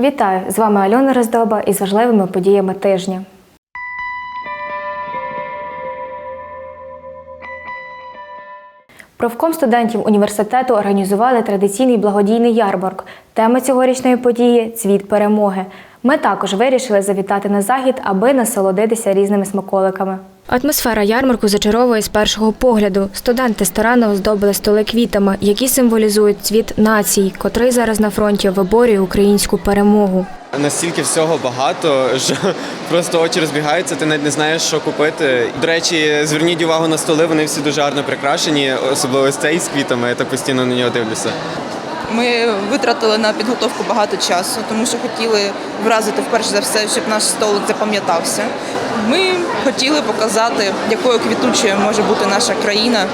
Вітаю! З вами Альона Роздоба із важливими подіями тижня. Профком студентів університету організували традиційний благодійний ярмарк. Тема цьогорічної події цвіт перемоги. Ми також вирішили завітати на захід, аби насолодитися різними смаколиками. Атмосфера ярмарку зачаровує з першого погляду. Студенти старанно оздобили столи квітами, які символізують цвіт націй, котрий зараз на фронті виборює українську перемогу. Настільки всього багато, що просто очі розбігаються, ти навіть не знаєш, що купити. До речі, зверніть увагу на столи, вони всі дуже гарно прикрашені, особливо цей з квітами, я так постійно на нього дивлюся. Ми витратили на підготовку багато часу, тому що хотіли вразити вперше за все, щоб наш столик запам'ятався. Ми хотіли показати, якою квітучою може бути наша країна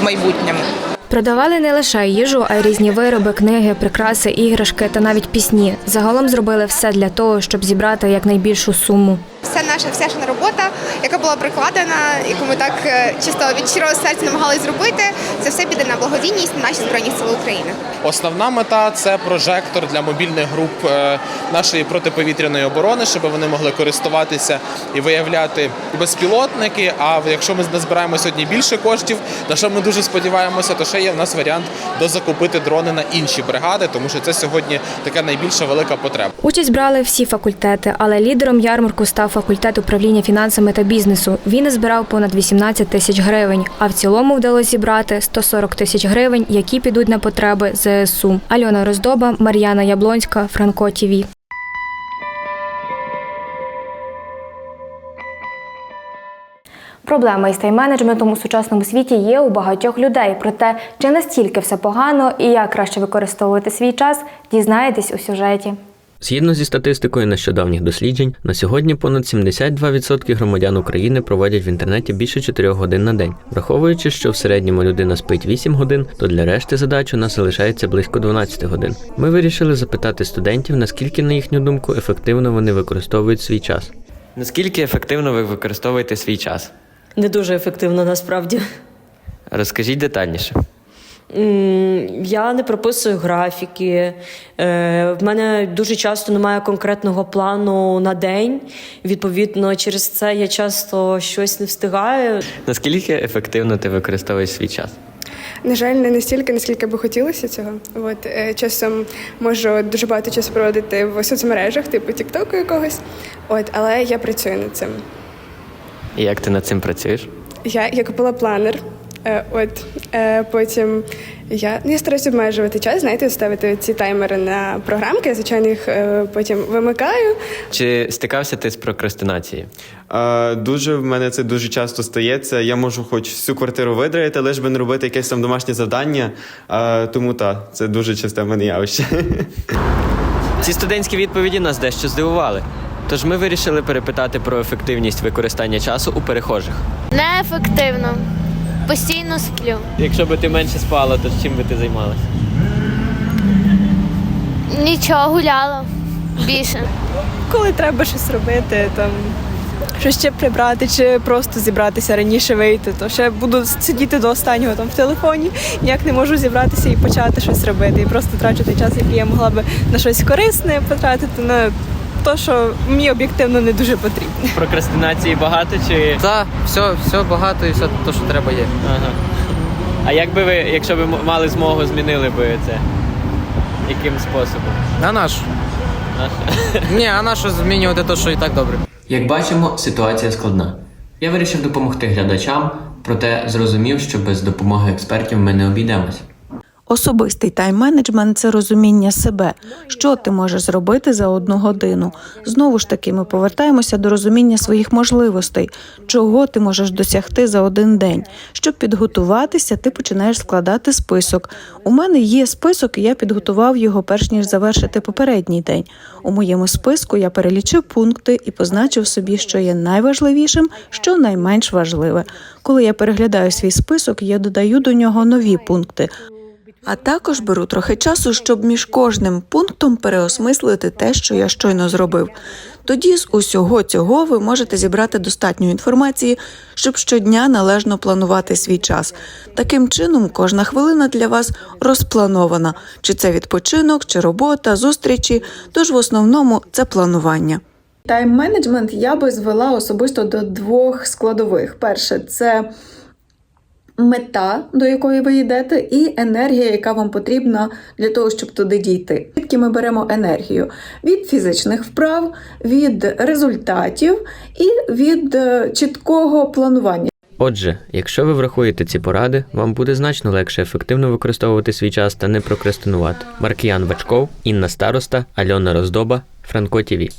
в майбутньому. Продавали не лише їжу, а й різні вироби, книги, прикраси, іграшки та навіть пісні. Загалом зробили все для того, щоб зібрати якнайбільшу суму. Вся наша вся наша робота, яка була прикладена, яку ми так е, чисто від щирого серця намагалися зробити, це все піде на благодійність на наші збройні сили України. Основна мета це прожектор для мобільних груп е, нашої протиповітряної оборони, щоб вони могли користуватися і виявляти безпілотники. А якщо ми назбираємо сьогодні більше коштів, на що ми дуже сподіваємося, то ще є в нас варіант дозакупити дрони на інші бригади, тому що це сьогодні така найбільша велика потреба. Участь брали всі факультети, але лідером ярмарку став факультет управління фінансами та бізнесу. Він збирав понад 18 тисяч гривень, а в цілому вдалося зібрати 140 тисяч гривень, які підуть на потреби ЗСУ. Альона Роздоба, Мар'яна Яблонська, Франко ТІВІ. Проблема із тайм-менеджментом у сучасному світі є у багатьох людей. Проте чи настільки все погано і як краще використовувати свій час, дізнаєтесь у сюжеті. Згідно зі статистикою нещодавніх досліджень, на сьогодні понад 72% громадян України проводять в інтернеті більше 4 годин на день. Враховуючи, що в середньому людина спить 8 годин, то для решти задач у нас залишається близько 12 годин. Ми вирішили запитати студентів, наскільки, на їхню думку, ефективно вони використовують свій час. Наскільки ефективно ви використовуєте свій час? Не дуже ефективно насправді. Розкажіть детальніше. Я не прописую графіки. Е, В мене дуже часто немає конкретного плану на день. Відповідно, через це я часто щось не встигаю. Наскільки ефективно ти використовуєш свій час? На жаль, не настільки, наскільки би хотілося цього. От е, часом можу дуже багато часу проводити в соцмережах, типу Тіктоку якогось. От, але я працюю над цим. І як ти над цим працюєш? Я, я купила планер. Е, От е, потім я, ну, я стараюся обмежувати час, знаєте, ставити ці таймери на програмки. Я, звичайно, їх е, потім вимикаю. Чи стикався ти з прокрастинацією? Е, дуже в мене це дуже часто стається. Я можу хоч всю квартиру видраїти, лише би не робити якесь там домашнє завдання. Е, тому так, це дуже часте в мене явище. Ці студентські відповіді нас дещо здивували. Тож ми вирішили перепитати про ефективність використання часу у перехожих. Неефективно. Постійно сплю. Якщо би ти менше спала, то чим би ти займалася? Нічого гуляла більше. коли треба щось робити, там щось ще прибрати, чи просто зібратися раніше вийти, то ще буду сидіти до останнього там в телефоні, ніяк не можу зібратися і почати щось робити. І просто трачу той час, який я могла би на щось корисне потратити на те, що мені об'єктивно не дуже потрібно. Прокрастинації багато чи. Так, все, все багато і все те, що треба є. Ага. А як би ви, якщо б мали змогу, змінили би це? Яким способом? А наш? Ні, а на що змінювати те, що і так добре. Як бачимо, ситуація складна. Я вирішив допомогти глядачам, проте зрозумів, що без допомоги експертів ми не обійдемось. Особистий тайм-менеджмент це розуміння себе, що ти можеш зробити за одну годину. Знову ж таки, ми повертаємося до розуміння своїх можливостей, чого ти можеш досягти за один день. Щоб підготуватися, ти починаєш складати список. У мене є список, і я підготував його перш ніж завершити попередній день. У моєму списку я перелічив пункти і позначив собі, що є найважливішим, що найменш важливе. Коли я переглядаю свій список, я додаю до нього нові пункти. А також беру трохи часу, щоб між кожним пунктом переосмислити те, що я щойно зробив. Тоді з усього цього ви можете зібрати достатньо інформації, щоб щодня належно планувати свій час. Таким чином, кожна хвилина для вас розпланована, чи це відпочинок, чи робота, зустрічі. Тож в основному це планування. Тайм-менеджмент я би звела особисто до двох складових. Перше, це мета, до якої ви йдете, і енергія, яка вам потрібна для того, щоб туди дійти. Звідки ми беремо енергію? Від фізичних вправ, від результатів і від е, чіткого планування. Отже, якщо ви врахуєте ці поради, вам буде значно легше ефективно використовувати свій час та не прокрастинувати. Маркіян Вачков, Інна Староста, Альона Роздоба, Франко ТІВІ.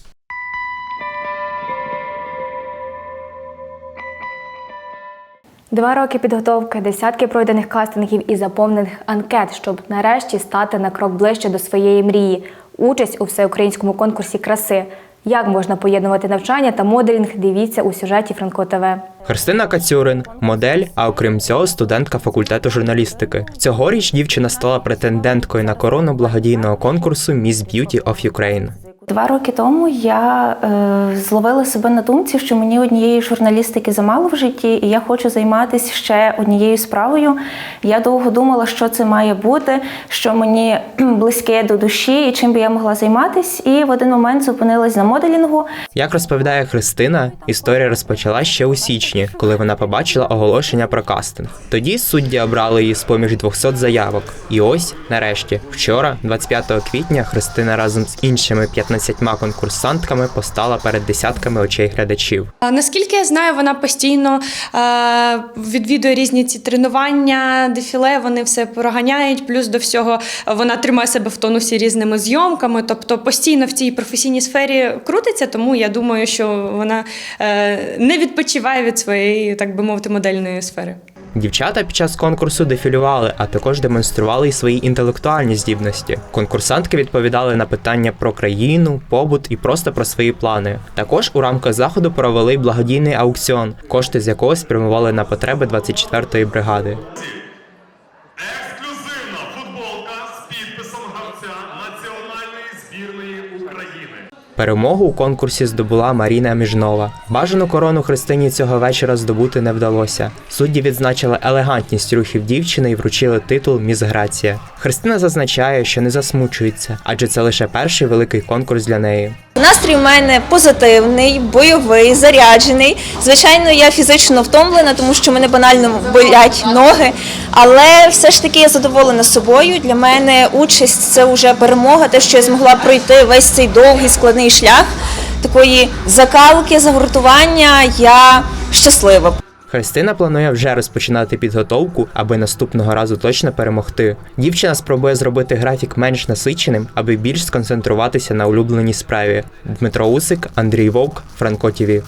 Два роки підготовки, десятки пройдених кастингів і заповнених анкет, щоб нарешті стати на крок ближче до своєї мрії. Участь у всеукраїнському конкурсі краси. Як можна поєднувати навчання та моделінг? Дивіться у сюжеті Франко ТВ. Христина Кацюрин, модель, а окрім цього, студентка факультету журналістики. Цьогоріч дівчина стала претенденткою на корону благодійного конкурсу Miss Beauty of Ukraine. Два роки тому я е, зловила себе на думці, що мені однієї журналістики замало в житті, і я хочу займатися ще однією справою. Я довго думала, що це має бути, що мені близьке до душі і чим би я могла займатися. І в один момент зупинилась на моделінгу. Як розповідає Христина, історія розпочала ще у січні, коли вона побачила оголошення про кастинг. Тоді судді обрали її з поміж 200 заявок. І ось, нарешті, вчора, 25 квітня, Христина разом з іншими 15 конкурсантками постала перед десятками очей глядачів. Наскільки я знаю, вона постійно е, відвідує різні ці тренування, дефіле, вони все проганяють. Плюс до всього вона тримає себе в тонусі різними зйомками, тобто постійно в цій професійній сфері крутиться. Тому я думаю, що вона е, не відпочиває від своєї, так би мовити, модельної сфери. Дівчата під час конкурсу дефілювали, а також демонстрували й свої інтелектуальні здібності. Конкурсантки відповідали на питання про країну, побут і просто про свої плани. Також у рамках заходу провели благодійний аукціон, кошти з якого спрямували на потреби 24-ї бригади. Перемогу у конкурсі здобула Маріна Міжнова. Бажану корону Христині цього вечора здобути не вдалося. Судді відзначили елегантність рухів дівчини і вручили титул Міс Грація. Христина зазначає, що не засмучується, адже це лише перший великий конкурс для неї. Настрій в мене позитивний, бойовий, заряджений. Звичайно, я фізично втомлена, тому що мене банально болять ноги. Але все ж таки я задоволена собою. Для мене участь це вже перемога, те, що я змогла пройти весь цей довгий складний шлях такої закалки, загуртування. Я щаслива. Христина планує вже розпочинати підготовку, аби наступного разу точно перемогти. Дівчина спробує зробити графік менш насиченим, аби більш сконцентруватися на улюбленій справі. Дмитро Усик, Андрій Вовк, Франко ТІВІ.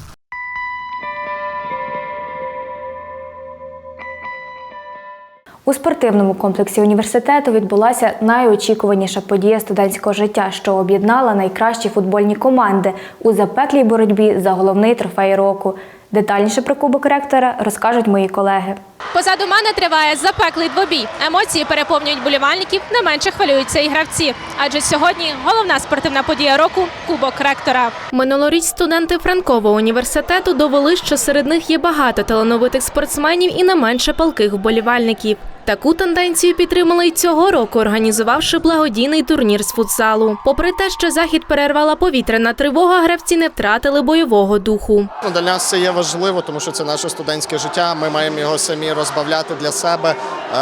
У спортивному комплексі університету відбулася найочікуваніша подія студентського життя, що об'єднала найкращі футбольні команди у запеклій боротьбі за головний трофей року. Детальніше про кубок ректора розкажуть мої колеги. Позаду мене триває запеклий двобій. Емоції переповнюють болівальників, не менше хвилюються і гравці. Адже сьогодні головна спортивна подія року Кубок ректора. Минулоріч студенти Франкового університету довели, що серед них є багато талановитих спортсменів і не менше палких вболівальників. Таку тенденцію підтримали й цього року, організувавши благодійний турнір з футзалу. Попри те, що захід перервала повітряна тривога, гравці не втратили бойового духу. Ну, Для нас це є важливо, тому що це наше студентське життя. Ми маємо його самі розбавляти для себе. Е,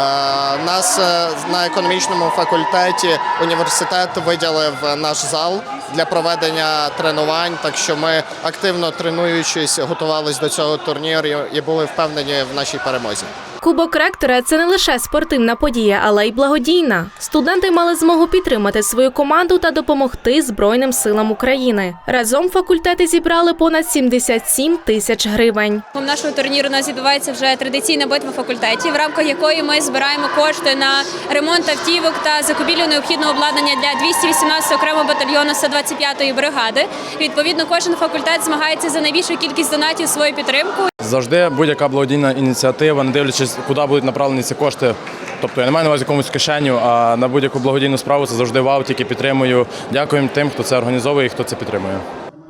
Нас е, на економічному факультеті університет виділив наш зал для проведення тренувань. Так що ми активно тренуючись, готувалися до цього турніру і були впевнені в нашій перемозі. Кубок ректора це не лише спортивна подія, але й благодійна. Студенти мали змогу підтримати свою команду та допомогти Збройним силам України. Разом факультети зібрали понад 77 тисяч гривень. У нашого турніру у нас відбувається вже традиційна битва факультетів, в рамках якої ми збираємо кошти на ремонт автівок та закупівлю необхідного обладнання для 218 окремого батальйону 125-ї бригади. Відповідно, кожен факультет змагається за найбільшу кількість донатів свою підтримку. Завжди будь-яка благодійна ініціатива, не дивлячись, куди будуть направлені ці кошти. Тобто я не маю на увазі комусь кишеню, а на будь-яку благодійну справу це завжди вау, тільки підтримую. Дякуємо тим, хто це організовує і хто це підтримує.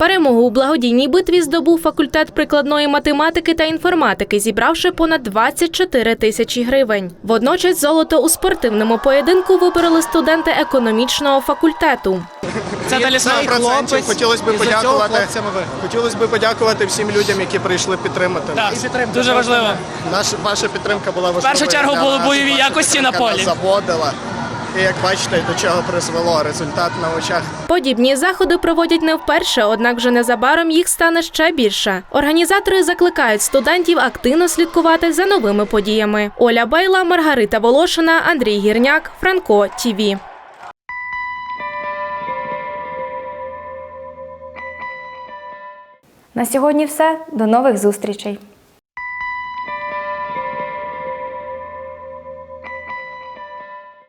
Перемогу у благодійній битві здобув факультет прикладної математики та інформатики, зібравши понад 24 тисячі гривень. Водночас золото у спортивному поєдинку вибороли студенти економічного факультету. Це далі свій хлопець. Хотілося б подякувати. Хотілося б подякувати всім людям, які прийшли підтримати. Так, дуже важливо. Наша ваша підтримка була важливою. В першу чергу були бойові якості на полі. Заводила. І як бачите, до чого призвело результат на очах. Подібні заходи проводять не вперше, однак вже незабаром їх стане ще більше. Організатори закликають студентів активно слідкувати за новими подіями. Оля Бейла, Маргарита Волошина, Андрій Гірняк, Франко ТІВІ. На сьогодні все. До нових зустрічей.